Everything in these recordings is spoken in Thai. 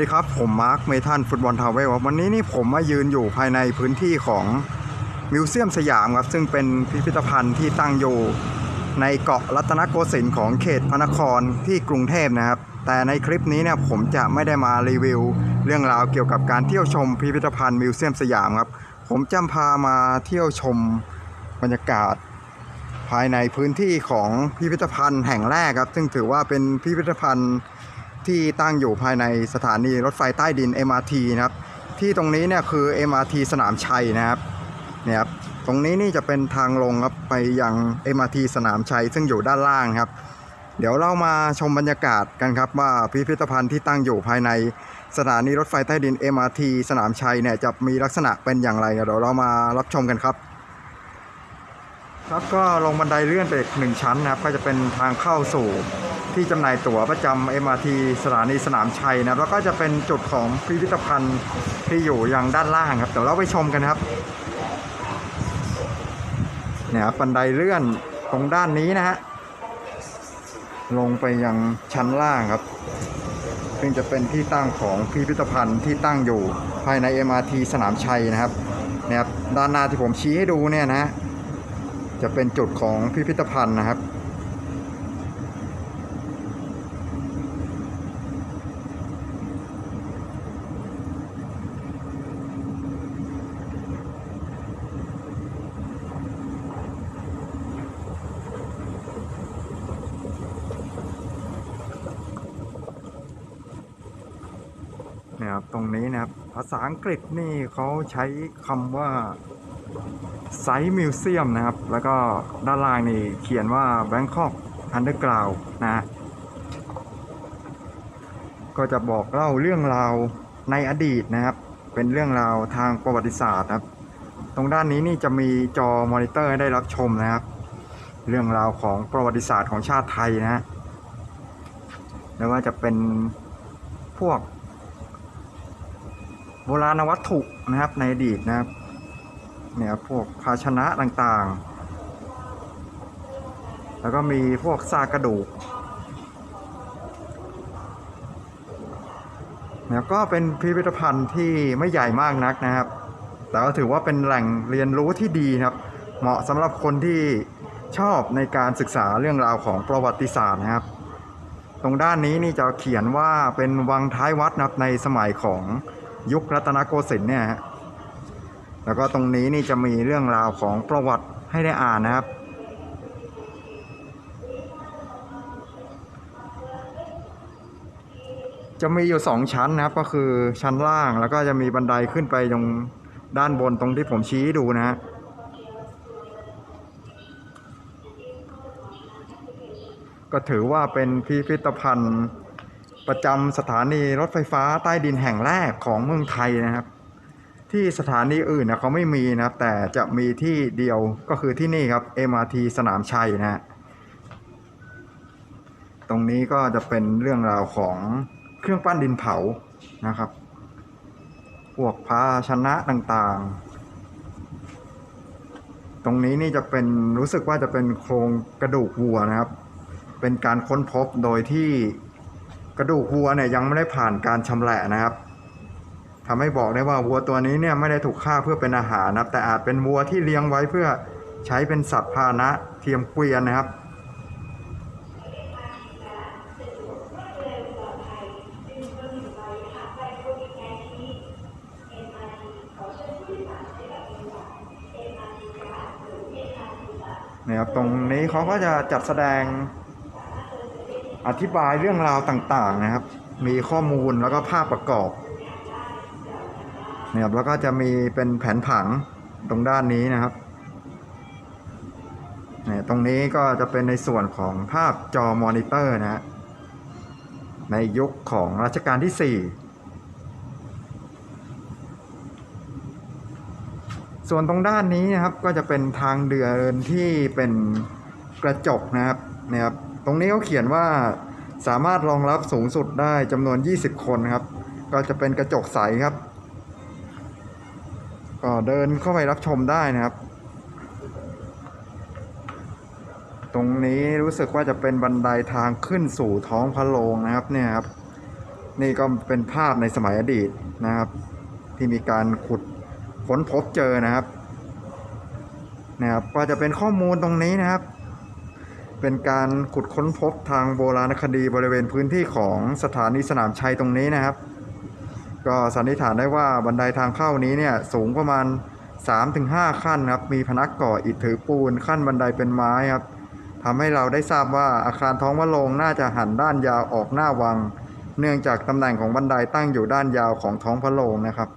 ดีครับ ผมมาร์คเมทันฟุตบอลทาวเวลครับวันนี้นี่ผมมายืนอยู่ภายในพื้นที่ของมิวเซียมสยามครับ ซึ่งเป็นพิพิธภัณฑ์ที่ตั้งอยู่ในเกาะรัตนโกสินทร์ของเขตพระนครที่กรุงเทพนะครับ แต่ในคลิปนี้เนี่ยผมจะไม่ได้มารีวิว เรื่องราวเกี่ยวกับการเที่ยวชมพิพิธภัณฑ์มิวเซียมสยามครับ ผมจะพามาเที่ยวชมบรรยากาศ ภายในพื้นที่ของพิพิธภัณฑ์แห่งแรกครับ ซึ่งถือว่าเป็นพิพิธภัณฑ์ ที่ตั้งอยู่ภายในสถานีรถไฟใต้ดิน MRT นะครับ ที่ตรงนี้เนี่ยคือ MRT สนามชัยนะครับเนี่ยครับตรงนี้นี่จะเป็นทางลงครับไปยัง MRT สนามชัยซึ่งอยู่ด้านล่างครับ เดี๋ยวเรามาชมบรรยากาศกันครับว่าพิพิธภัณฑ์ที่ตั้งอยู่ภายในสถานีรถไฟใต้ดิน MRT สนามชัยเนี่ยจะมีลักษณะเป็นอย่างไรเดี๋ยวเรามารับชมกันครับ ครับก็ลงบันไดเลื่อนไปอีกหนึ่งชั้นนะครับ ก็จะเป็นทางเข้าสู่ ที่จำหน่ายตั๋วประจำ MRT สถานีสนามชัยนะครับแล้วก็จะเป็นจุดของพิพิธภัณฑ์ที่อยู่ยังด้านล่างครับเดี๋ยวเราไปชมกันครับเนี่ยครับบันไดเลื่อนตรงด้านนี้นะฮะลงไปยังชั้นล่างครับ ซึ่งจะเป็นที่ตั้งของพิพิธภัณฑ์ที่ตั้งอยู่ภายใน MRT สนามชัยนะครับเนี่ยครับด้านหน้าที่ผมชี้ให้ดูเนี่ยนะฮะจะเป็นจุดของพิพิธภัณฑ์นะครับ นี่ยครับตรงนี้นะครับภาษาอังกฤษนี่เขาใช้คำว่าไซต์มิวเซียมนะครับ แล้วก็ด้านล่างนี่เขียนว่า Bangkok Underground นะฮะก็จะบอกเล่าเรื่องราวในอดีตนะครับ เป็นเรื่องราวทางประวัติศาสตร์ครับ ตรงด้านนี้นี่จะมีจอมอนิเตอร์ได้รับชมนะครับ เรื่องราวของประวัติศาสตร์ของชาติไทยนะฮะไม่ว่าจะเป็นพวก โบราณวัตถุนะครับในอดีตนะครับเนี่ยพวกภาชนะต่างๆ แล้วก็มีพวกซากกระดูกเนี่ยก็เป็นพิพิธภัณฑ์ที่ไม่ใหญ่มากนักนะครับ แต่ก็ถือว่าเป็นแหล่งเรียนรู้ที่ดีนะครับ เหมาะสำหรับคนที่ชอบในการศึกษาเรื่องราวของประวัติศาสตร์นะครับ ตรงด้านนี้นี่จะเขียนว่าเป็นวังท้ายวัดนะครับในสมัยของ ยุครัตนโกสินทร์เนี่ยฮะแล้วก็ตรงนี้นี่จะมีเรื่องราวของประวัติให้ได้อ่านนะครับ จะมีอยู่สองชั้นนะครับ ก็คือชั้นล่างแล้วก็จะมีบันไดขึ้นไปตรงด้านบนตรงที่ผมชี้ดูนะฮะก็ถือว่าเป็นพิพิธภัณฑ์ ประจำสถานีรถไฟฟ้าใต้ดินแห่งแรกของเมืองไทยนะครับ ที่สถานีอื่นนะเขาไม่มีนะครับ แต่จะมีที่เดียวก็คือที่นี่ครับ MRT สนามชัยนะฮะตรงนี้ก็จะเป็นเรื่องราวของเครื่องปั้นดินเผานะครับ พวกภาชนะต่างๆ ตรงนี้นี่จะเป็นรู้สึกว่าจะเป็นโครงกระดูกวัวนะครับ เป็นการค้นพบโดยที่ กระดูกวัวเนี่ยยังไม่ได้ผ่านการชำแหละนะครับทำให้บอกได้ว่าวัวตัวนี้เนี่ยไม่ได้ถูกฆ่าเพื่อเป็นอาหารนะครับ แต่อาจเป็นวัวที่เลี้ยงไว้เพื่อใช้เป็นสัตว์พาหนะเทียมเกวียนนะครับนี่ยครับตรงนี้เขาก็จะจัดแสดง อธิบายเรื่องราวต่างๆนะครับ มีข้อมูลแล้วก็ภาพประกอบเนี่ยครับแล้วก็จะมีเป็นแผนผังตรงด้านนี้นะครับเนี่ยตรงนี้ก็จะเป็นในส่วนของภาพจอมอนิเตอร์นะฮะในยุคของรัชกาลที่ 4 ส่วนตรงด้านนี้นะครับก็จะเป็นทางเดินที่เป็นกระจกนะครับเนี่ยครับ รงนี้เขาเขียนว่าสามารถรองรับสูงสุดได้จำนวน 20 คนครับ ก็จะเป็นกระจกใสครับ ก็เดินเข้าไปรับชมได้นะครับ ตรงนี้รู้สึกว่าจะเป็นบันไดทางขึ้นสู่ท้องพระโรงนะครับเนี่ยครับ นี่ก็เป็นภาพในสมัยอดีตนะครับ ที่มีการขุดค้นพบเจอนะครับนะครับก็จะเป็นข้อมูลตรงนี้นะครับ เป็นการขุดค้นพบทางโบราณคดีบริเวณพื้นที่ของสถานีสนามชัยตรงนี้นะครับ ก็สันนิษฐานได้ว่าบันไดทางเข้านี้เนี่ยสูงประมาณ 3-5 ขั้นครับ มีพนักก่ออิฐถือปูนขั้นบันไดเป็นไม้ครับทำให้เราได้ทราบว่าอาคารท้องพระโรงน่าจะหันด้านยาวออกหน้าวัง เนื่องจากตำแหน่งของบันไดตั้งอยู่ด้านยาวของท้องพระโรงนะครับ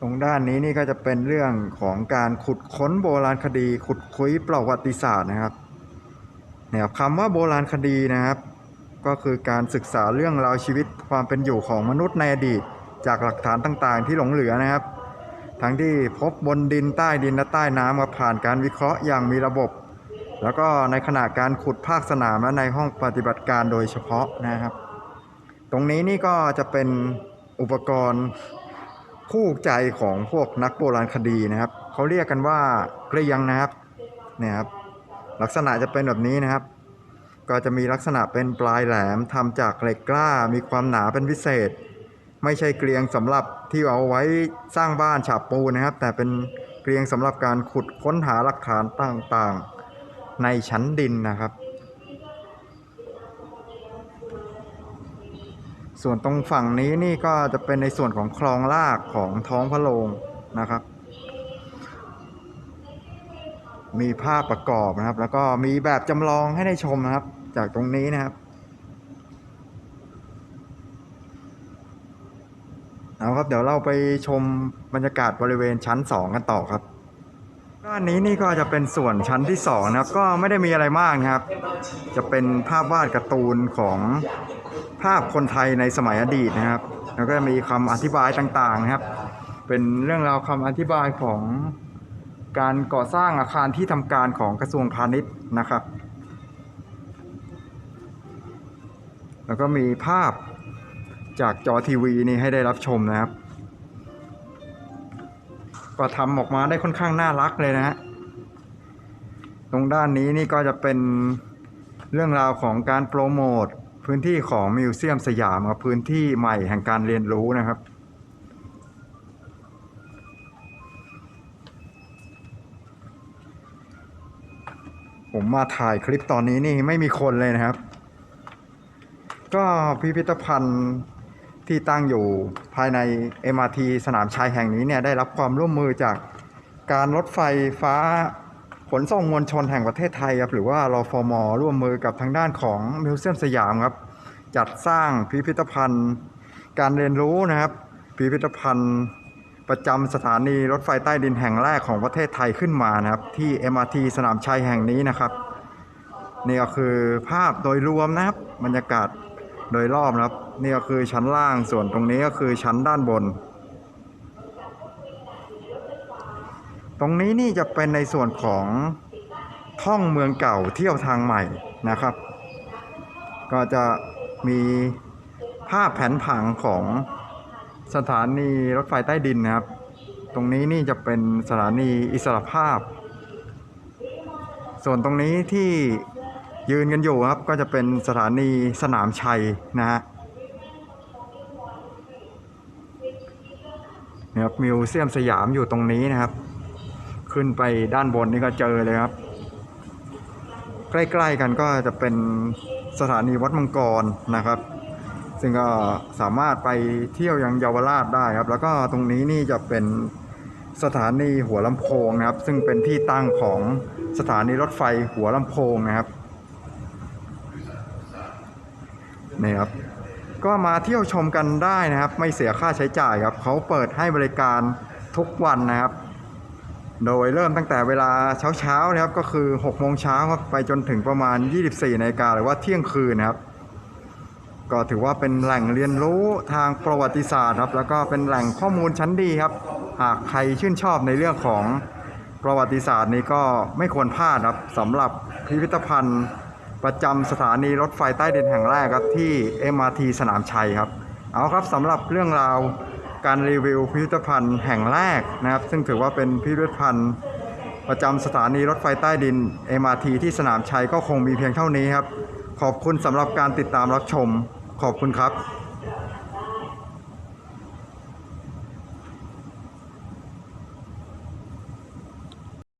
ตรงด้านนี้นี่ก็จะเป็นเรื่องของการขุดค้นโบราณคดี ขุดคุยประวัติศาสตร์นะครับเนี่ยครับคำว่าโบราณคดีนะครับ ก็คือการศึกษาเรื่องราวชีวิตความเป็นอยู่ของมนุษย์ในอดีต จากหลักฐานต่างๆ ที่หลงเหลือนะครับ ทั้งที่พบบนดินใต้ดินและใต้น้ำมาผ่านการวิเคราะห์อย่างมีระบบ แล้วก็ในขณะการขุดภาคสนามและในห้องปฏิบัติการโดยเฉพาะนะครับ ตรงนี้นี่ก็จะเป็นอุปกรณ์ คู่ใจของพวกนักโบราณคดีนะครับเขาเรียกกันว่าเกรียงนะครับเนี่ยครับลักษณะจะเป็นแบบนี้นะครับ ก็จะมีลักษณะเป็นปลายแหลมทำจากเหล็กกล้ามีความหนาเป็นพิเศษ ไม่ใช่เกรียงสำหรับที่เอาไว้สร้างบ้านฉาบปูนะครับ แต่เป็นเกรียงสำหรับการขุดค้นหาหลักฐานต่างๆ ในชั้นดินนะครับ ส่วนตรงฝั่งนี้นี่ก็จะเป็นในส่วนของคลองลากของท้องพระโรงนะครับ มีภาพประกอบนะครับ แล้วก็มีแบบจำลองให้ได้ชมนะครับ จากตรงนี้นะครับ เอาครับเดี๋ยวเราไปชมบรรยากาศบริเวณชั้น 2 กันต่อครับก็อันนี้นี่ก็จะเป็นส่วนชั้นที่2นะครับ ก็ไม่ได้มีอะไรมากนะครับ จะเป็นภาพวาดการ์ตูนของ ภาพคนไทยในสมัยอดีตนะครับ แล้วก็มีคำอธิบายต่างๆนะครับ เป็นเรื่องราวคำอธิบายของการก่อสร้างอาคารที่ทำการของกระทรวงพาณิชย์นะครับ แล้วก็มีภาพจากจอทีวีนี่ให้ได้รับชมนะครับ ก็ทำออกมาได้ค่อนข้างน่ารักเลยนะฮะ ตรงด้านนี้นี่ก็จะเป็นเรื่องราวของการโปรโมท พื้นที่ของมิวเซียมสยามกับพื้นที่ใหม่แห่งการเรียนรู้นะครับ ผมมาถ่ายคลิปตอนนี้นี่ไม่มีคนเลยนะครับ ก็พิพิธภัณฑ์ที่ตั้งอยู่ภายใน MRT สนามชัยแห่งนี้เนี่ยได้รับความร่วมมือจากการรถไฟฟ้า ขนส่งมวลชนแห่งประเทศไทยครับหรือว่ารฟอมร่วมมือกับทางด้านของมิวเซียมสยามครับ จัดสร้างพิพิธภัณฑ์ การเรียนรู้นะครับ พิพิธภัณฑ์ประจำสถานีรถไฟใต้ดินแห่งแรกของประเทศไทยขึ้นมานะครับ ที่ MRT สนามชัยแห่งนี้นะครับ นี่ก็คือภาพโดยรวมนะครับบรรยากาศโดยรอบนะครับ นี่ก็คือชั้นล่างส่วนตรงนี้ก็คือชั้นด้านบน ตรงนี้นี่จะเป็นในส่วนของท่องเมืองเก่าเที่ยวทางใหม่นะครับ ก็จะมีภาพแผนผังของสถานีรถไฟใต้ดินนะครับ ตรงนี้นี่จะเป็นสถานีอิสระภาพ ส่วนตรงนี้ที่ยืนกันอยู่ครับก็จะเป็นสถานีสนามชัยนะฮะนี่ยครับมิวเซียมสยามอยู่ตรงนี้นะครับ ขึ้นไปด้านบนนี่ก็เจอเลยครับ ใกล้ๆกันก็จะเป็นสถานีวัดมังกรนะครับ ซึ่งก็สามารถไปเที่ยวยังเยาวราชได้ครับ แล้วก็ตรงนี้นี่จะเป็นสถานีหัวลำโพงนะครับ ซึ่งเป็นที่ตั้งของสถานีรถไฟหัวลำโพงนะครับนี่ครับก็มาเที่ยวชมกันได้นะครับ ไม่เสียค่าใช้จ่ายครับเขาเปิดให้บริการทุกวันนะครับ โดยเริ่มตั้งแต่เวลาเช้าๆนะครับก็คือ6โมงเช้าครับไปจนถึงประมาณ 24นาฬิกาหรือว่าเที่ยงคืนนะครับ ก็ถือว่าเป็นแหล่งเรียนรู้ทางประวัติศาสตร์ครับ แล้วก็เป็นแหล่งข้อมูลชั้นดีครับ หากใครชื่นชอบในเรื่องของประวัติศาสตร์นี้ก็ไม่ควรพลาดครับสำหรับพิพิธภัณฑ์ประจำสถานีรถไฟใต้ดินแห่งแรกครับที่ MRT สนามชัยครับ เอาครับสำหรับเรื่องราว การรีวิวพิพิธภัณฑ์แห่งแรกนะครับ ซึ่งถือว่าเป็นพิพิธภัณฑ์ประจำสถานีรถไฟใต้ดิน MRT ที่สนามชัยก็คงมีเพียงเท่านี้ครับ ขอบคุณสำหรับการติดตามรับชม ขอบคุณครับ